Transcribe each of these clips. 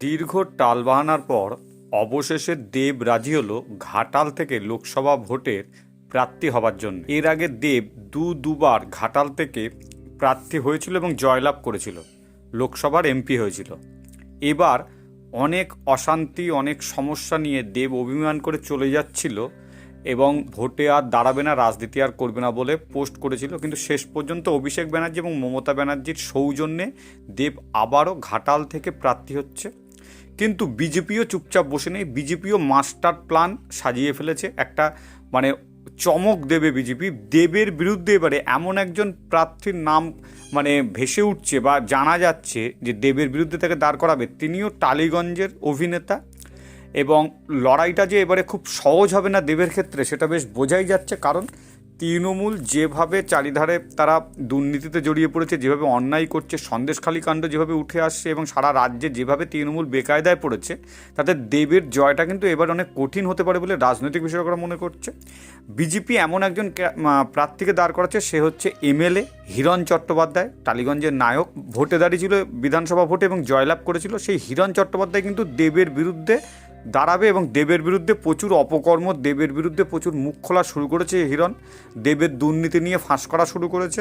দীর্ঘ টালবাহানার পর অবশেষে দেব রাজি হলো ঘাটাল থেকে লোকসভা ভোটের প্রার্থী হবার জন্য। এর আগে দেব দু দুবার ঘাটাল থেকে প্রার্থী হয়েছিল এবং জয়লাভ করেছিল। লোকসভার এমপি হয়েছিল। এবার অনেক অশান্তি, অনেক সমস্যা নিয়ে দেব অভিমান করে চলে যাচ্ছিল এবং ভোটে আর দাঁড়াবে না, রাজনীতি আর করবে না বলে পোস্ট করেছিল। কিন্তু শেষ পর্যন্ত অভিষেক ব্যানার্জি এবং মমতা ব্যানার্জির সৌজন্যে দেব আবারও ঘাটাল থেকে প্রার্থী হচ্ছে। কিন্তু বিজেপিও চুপচাপ বসে নেই, বিজেপিও মাস্টার প্ল্যান সাজিয়ে ফেলেছে। একটা মানে চমক দেবে বিজেপি, দেবের বিরুদ্ধে এবারে এমন একজন প্রার্থীর নাম মানে ভেসে উঠছে বা জানা যাচ্ছে যে দেবের বিরুদ্ধে তাকে দাঁড় করাবে, তিনিও টালিগঞ্জের অভিনেতা এবং লড়াইটা যে এবারে খুব সহজ হবে না দেবের ক্ষেত্রে, সেটা বেশ বোঝাই যাচ্ছে। কারণ তৃণমূল যেভাবে চারিধারে তারা দুর্নীতিতে জড়িয়ে পড়েছে, যেভাবে অন্যায় করছে, সন্দেশখালী কাণ্ড যেভাবে উঠে আসছে এবং সারা রাজ্যে যেভাবে তৃণমূল বেকায়দায় পড়েছে, তাতে দেবের জয়টা কিন্তু এবার অনেক কঠিন হতে পারে বলে রাজনৈতিক বিশেষজ্ঞরা মনে করছে। বিজেপি এমন একজন প্রার্থীকে দাঁড় করাচ্ছে, সে হচ্ছে এমএলএ হিরণ চট্টোপাধ্যায়। টালিগঞ্জের নায়ক ভোটে দাঁড়িয়েছিল বিধানসভা ভোটে এবং জয়লাভ করেছিল। সেই হিরণ চট্টোপাধ্যায় কিন্তু দেবের বিরুদ্ধে দাঁড়াবে এবং দেবের বিরুদ্ধে প্রচুর অপকর্ম, দেবের বিরুদ্ধে প্রচুর মুখ খোলা শুরু করেছে হিরণ। দেবের দুর্নীতি নিয়ে ফাঁস করা শুরু করেছে।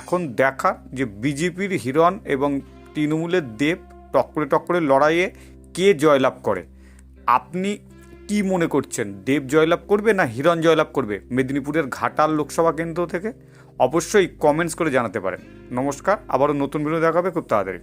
এখন দেখা যে বিজেপির হিরণ এবং তৃণমূলের দেব টক্করে টক্করে লড়াইয়ে কে জয়লাভ করে। আপনি কি মনে করছেন, দেব জয়লাভ করবে না হিরণ জয়লাভ করবে মেদিনীপুরের ঘাটাল লোকসভা কেন্দ্র থেকে? অবশ্যই কমেন্টস করে জানাতে পারেন। নমস্কার, আবারও নতুন ভিডিও দেখাবে খুব তাড়াতাড়ি।